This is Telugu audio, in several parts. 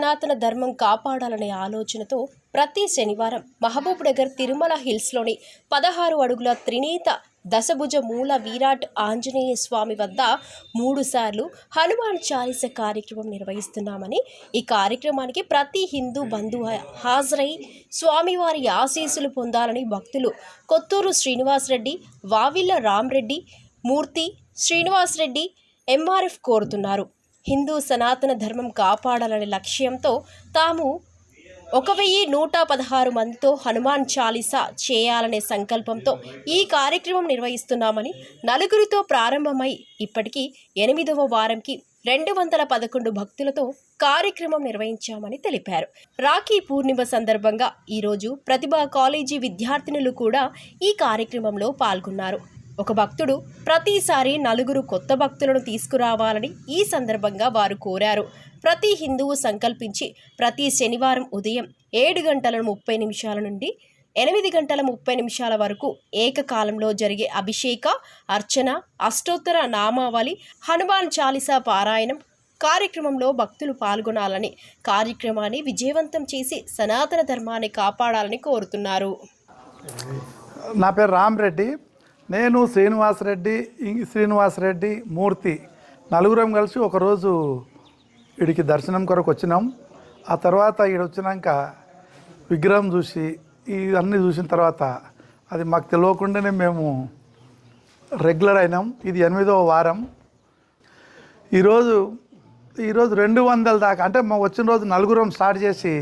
సనాతన ధర్మం కాపాడాలనే ఆలోచనతో ప్రతి శనివారం మహబూబ్ నగర్ తిరుమల హిల్స్లోని పదహారు అడుగుల త్రినేత దశభుజ మూల విరాట్ ఆంజనేయ స్వామి వద్ద మూడుసార్లు హనుమాన్ చాలీస కార్యక్రమం నిర్వహిస్తున్నామని ఈ కార్యక్రమానికి ప్రతి హిందూ బంధువు హాజరై స్వామివారి ఆశీస్సులు పొందాలని భక్తులు కొత్తూరు శ్రీనివాసరెడ్డి వావిల్ల రామ్రెడ్డి మూర్తి శ్రీనివాసరెడ్డి ఎంఆర్ఎఫ్ కోరుతున్నారు. హిందూ సనాతన ధర్మం కాపాడాలనే లక్ష్యంతో తాము ఒక వెయ్యి నూట పదహారు మందితో హనుమాన్ చాలీసా చేయాలనే సంకల్పంతో ఈ కార్యక్రమం నిర్వహిస్తున్నామని నలుగురితో ప్రారంభమై ఇప్పటికీ ఎనిమిదవ వారంకి రెండు వందల పదకొండు భక్తులతో కార్యక్రమం నిర్వహించామని తెలిపారు. రాఖీ పూర్ణిమ సందర్భంగా ఈరోజు ప్రతిభా కాలేజీ విద్యార్థినులు కూడా ఈ కార్యక్రమంలో పాల్గొన్నారు. ఒక భక్తుడు ప్రతిసారి నలుగురు కొత్త భక్తులను తీసుకురావాలని ఈ సందర్భంగా వారు కోరారు. ప్రతి హిందువు సంకల్పించి ప్రతి శనివారం ఉదయం ఏడు గంటల ముప్పై నిమిషాల నుండి ఎనిమిది గంటల ముప్పై నిమిషాల వరకు ఏకకాలంలో జరిగే అభిషేక అర్చన అష్టోత్తర నామావళి హనుమాన్ చాలీసా పారాయణం కార్యక్రమంలో భక్తులు పాల్గొనాలని కార్యక్రమాన్ని విజయవంతం చేసి సనాతన ధర్మాన్ని కాపాడాలని కోరుతున్నారు. నా పేరు రామరెడ్డి నేను శ్రీనివాసరెడ్డి శ్రీనివాసరెడ్డి మూర్తి నలుగురం కలిసి ఒకరోజు వీడికి దర్శనం కొరకు వచ్చినాం. ఆ తర్వాత ఈడ వచ్చినాక విగ్రహం చూసి ఇవన్నీ చూసిన తర్వాత అది మాకు తెలియకుండానే మేము రెగ్యులర్ అయినాం. ఇది ఎనిమిదవ వారం. ఈరోజు ఈరోజు రెండు వందల దాకా అంటే మా వచ్చిన రోజు నలుగురం స్టార్ట్ చేసి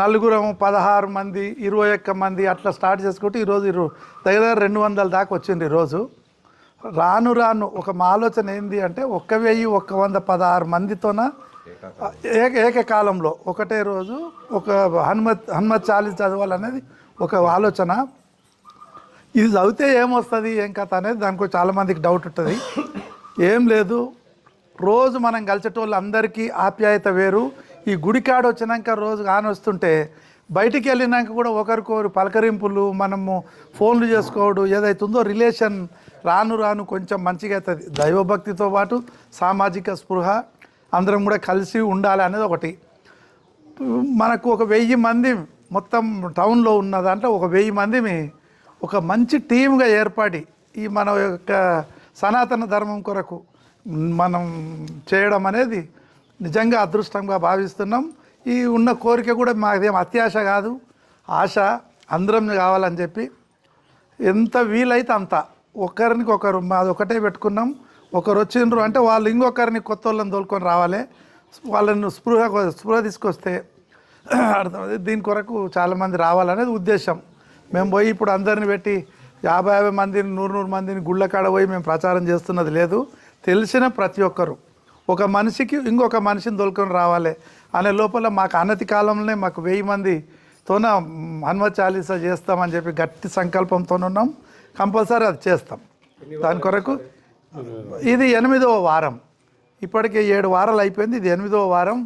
నలుగురం పదహారు మంది ఇరవై ఒక్క మంది అట్లా స్టార్ట్ చేసుకుంటే ఈరోజు ఇరు దగ్గర రెండు వందల దాకా వచ్చింది ఈరోజు రాను రాను ఒక మా ఆలోచన ఏంది అంటే ఒక్క వెయ్యి ఒక్క వంద పదహారు మందితోన ఏక ఏకకాలంలో ఒకటే రోజు ఒక హనుమత్ హనుమత్ చాలీస్ చదవాలనేది ఒక ఆలోచన. ఇది చదివితే ఏమొస్తుంది ఏం కథ అనేది దానికి చాలామందికి డౌట్ ఉంటుంది. ఏం లేదు రోజు మనం కలిసేటోళ్ళు అందరికీ ఆప్యాయత వేరు. ఈ గుడికాడ వచ్చినాక రోజు కానొస్తుంటే బయటికి వెళ్ళినాక కూడా ఒకరికొకరు పలకరింపులు మనము ఫోన్లు చేసుకోవడం ఏదైతుందో రిలేషన్ రాను రాను కొంచెం మంచిగా అవుతుంది. దైవభక్తితో పాటు సామాజిక స్పృహ అందరం కూడా కలిసి ఉండాలి అనేది ఒకటి. మనకు ఒక వెయ్యి మంది మొత్తం టౌన్లో ఉన్న దాంట్లో ఒక వెయ్యి మందిని ఒక మంచి టీమ్గా ఏర్పడి ఈ మన యొక్క సనాతన ధర్మం కొరకు మనం చేయడం అనేది నిజంగా అదృష్టంగా భావిస్తున్నాం. ఈ ఉన్న కోరిక కూడా మాదేం అత్యాశ కాదు. ఆశ అందరం కావాలని చెప్పి ఎంత వీలైతే అంత ఒకరికి ఒకరు మాది ఒకటే పెట్టుకున్నాం. ఒకరు వచ్చిండ్రు అంటే వాళ్ళు ఇంకొకరిని కొత్త వాళ్ళని తోలుకొని రావాలి. వాళ్ళని స్పృహ స్పృహ తీసుకొస్తే అర్థమైంది. దీని కొరకు చాలామంది రావాలనేది ఉద్దేశం. మేము పోయి ఇప్పుడు అందరిని పెట్టి యాభై యాభై మందిని నూరు నూరు మందిని గుళ్ళ కాడ పోయి మేము ప్రచారం చేస్తున్నది లేదు. తెలిసిన ప్రతి ఒక్కరు. ఒక మనిషికి ఇంకొక మనిషిని తోలుకొని రావాలి అనే లోపల మాకు అనతి కాలంలోనే మాకు వెయ్యి మందితోన హనుమత్ చాలీసా చేస్తామని చెప్పి గట్టి సంకల్పంతో ఉన్నాం. కంపల్సరీ అది చేస్తాం. దాని కొరకు ఇది ఎనిమిదవ వారం. ఇప్పటికే ఏడు వారాలు అయిపోయింది. ఇది ఎనిమిదవ వారం.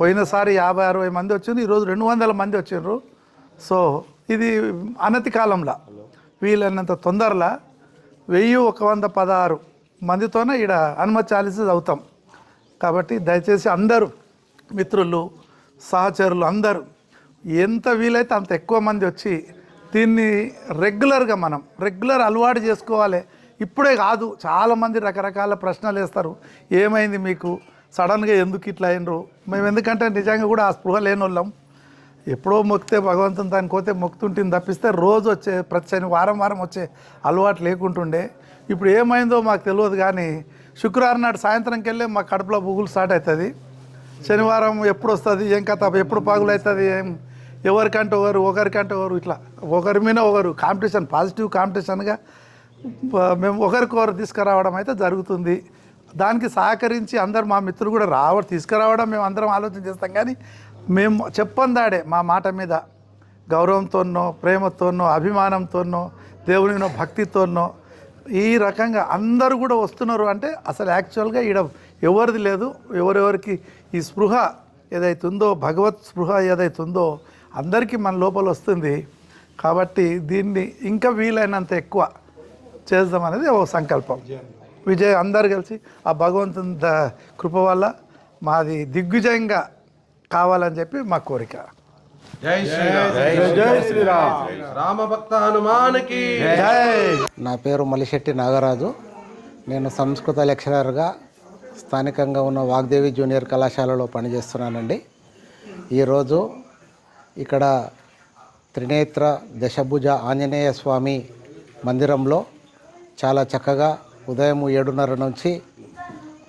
పోయినసారి యాభై అరవై మంది వచ్చింది ఈరోజు రెండు వందల మంది వచ్చిండ్రు. సో ఇది అనతి కాలంలో. వీలైనంత తొందరలో. వెయ్యి ఒక వంద పదహారు. మందితోనే ఈడ హనుమత్ చాలీస చదువుతాం. కాబట్టి దయచేసి అందరూ మిత్రులు సహచరులు అందరూ ఎంత వీలైతే అంత ఎక్కువ మంది వచ్చి దీన్ని రెగ్యులర్గా మనం రెగ్యులర్ అలవాటు చేసుకోవాలి. ఇప్పుడే కాదు చాలామంది రకరకాల ప్రశ్నలు వేస్తారు. ఏమైంది మీకు? సడన్గా ఎందుకు ఇట్లా అయినరు? మేము ఎందుకంటే నిజంగా కూడా ఆ స్పృహ లేని వాళ్ళం ఎప్పుడో మొక్కితే భగవంతుని దానికి పోతే మొక్కుతుంటుంది తప్పిస్తే రోజు వచ్చే ప్రతి వారం వారం వచ్చే అలవాటు లేకుంటుండే. ఇప్పుడు ఏమైందో మాకు తెలియదు కానీ శుక్రవారం నాడు సాయంత్రంకి వెళ్ళి మా కడుపులో బుగులు స్టార్ట్ అవుతుంది శనివారం ఎప్పుడు వస్తుంది ఏం కథ ఎప్పుడు పాగులు అవుతుంది ఏం? ఎవరికంటే ఒకరు ఒకరికంటే ఒకరు ఇట్లా ఒకరి మీద ఒకరు కాంపిటీషన్ పాజిటివ్ కాంపిటీషన్గా మేము ఒకరికొకరు తీసుకురావడం అయితే జరుగుతుంది. దానికి సహకరించి అందరు మా మిత్రులు కూడా రావ తీసుకురావడం మేము అందరం ఆలోచన చేస్తాం కానీ మేము చెప్పందాడే మా మాట మీద గౌరవంతోనో ప్రేమతోనో అభిమానంతోనో దేవునినో భక్తితోనో ఈ రకంగా అందరూ కూడా వస్తున్నారు అంటే అసలు యాక్చువల్గా ఈడ ఎవరిది లేదు. ఎవరెవరికి ఈ స్పృహ ఏదైతుందో భగవత్ స్పృహ ఏదైతుందో అందరికీ మన లోపల వస్తుంది. కాబట్టి దీన్ని ఇంకా వీలైనంత ఎక్కువ చేద్దాం అనేది ఒక సంకల్పం. విజయ్ అందరు కలిసి ఆ భగవంతుని కృప వల్ల మాది దిగ్విజయంగా కావాలని చెప్పి మా కోరిక. జై శ్రీరామ్. జై శ్రీరామ్. రామ భక్త హనుమానికి. జై. నా పేరు మలిశెట్టి నాగరాజు. నేను సంస్కృత లెక్చరర్గా స్థానికంగా ఉన్న వాగ్దేవి జూనియర్ కళాశాలలో పనిచేస్తున్నానండి. ఈరోజు ఇక్కడ త్రినేత్ర దశభుజ ఆంజనేయ స్వామి మందిరంలో చాలా చక్కగా ఉదయం ఏడున్నర నుంచి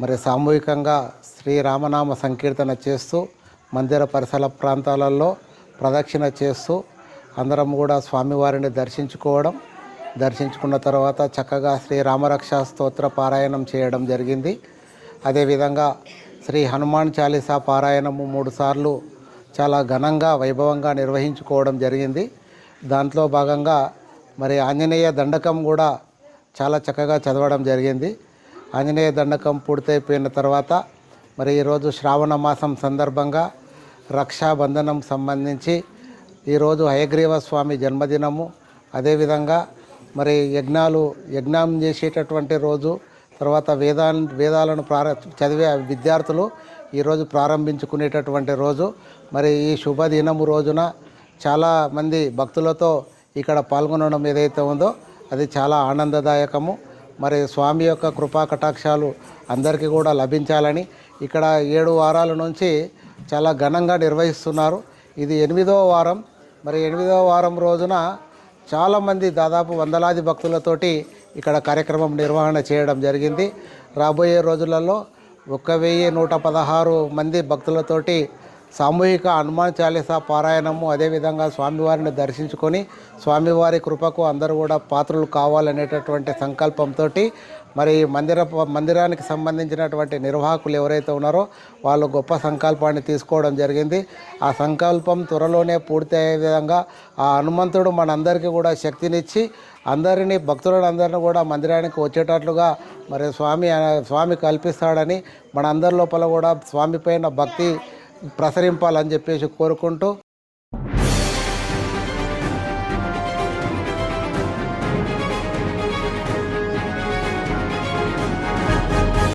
మరి సామూహికంగా శ్రీరామనామ సంకీర్తన చేస్తూ మందిర పరిసర ప్రాంతాలలో ప్రదక్షిణ చేస్తూ అందరం కూడా స్వామివారిని దర్శించుకోవడం దర్శించుకున్న తర్వాత చక్కగా శ్రీ రామరక్ష స్తోత్ర పారాయణం చేయడం జరిగింది. అదేవిధంగా శ్రీ హనుమాన్ చాలీసా పారాయణము మూడుసార్లు చాలా ఘనంగా వైభవంగా నిర్వహించుకోవడం జరిగింది. దాంట్లో భాగంగా మరి ఆంజనేయ దండకం కూడా చాలా చక్కగా చదవడం జరిగింది. ఆంజనేయ దండకం పూర్తయిపోయిన తర్వాత మరి ఈరోజు శ్రావణ మాసం సందర్భంగా రక్షాబంధనం సంబంధించి ఈరోజు హయగ్రీవ స్వామి జన్మదినము. అదేవిధంగా మరి యజ్ఞాలు యజ్ఞం చేసేటటువంటి రోజు తర్వాత వేదా వేదాలను ప్రార చదివే విద్యార్థులు ఈరోజు ప్రారంభించుకునేటటువంటి రోజు. మరి ఈ శుభదినము రోజున చాలామంది భక్తులతో ఇక్కడ పాల్గొనడం ఏదైతే ఉందో అది చాలా ఆనందదాయకము. మరి స్వామి యొక్క కృపా కటాక్షాలు అందరికీ కూడా లభించాలని ఇక్కడ ఏడు వారాల నుంచి చాలా ఘనంగా నిర్వహిస్తున్నారు. ఇది ఎనిమిదవ వారం. మరి ఎనిమిదవ వారం రోజున చాలామంది దాదాపు వందలాది భక్తులతోటి ఇక్కడ కార్యక్రమం నిర్వహణ చేయడం జరిగింది. రాబోయే రోజులలో ఒక వెయ్యి నూట పదహారు మంది భక్తులతోటి సామూహిక హనుమాన్ చాలీసా పారాయణము అదేవిధంగా స్వామివారిని దర్శించుకొని స్వామివారి కృపకు అందరూ కూడా పాత్రలు కావాలనేటటువంటి సంకల్పంతో మరి మందిర మందిరానికి సంబంధించినటువంటి నిర్వాహకులు ఎవరైతే ఉన్నారో వాళ్ళు గొప్ప సంకల్పాన్ని తీసుకోవడం జరిగింది. ఆ సంకల్పం త్వరలోనే పూర్తి అయ్యే విధంగా ఆ హనుమంతుడు మనందరికీ కూడా శక్తినిచ్చి అందరినీ భక్తులందరినీ కూడా మందిరానికి వచ్చేటట్లుగా మరి స్వామి స్వామి కల్పిస్తాడని మనందరి లోపల కూడా స్వామి పైన భక్తి ప్రసరింపాలని చెప్పేసి కోరుకుంటూ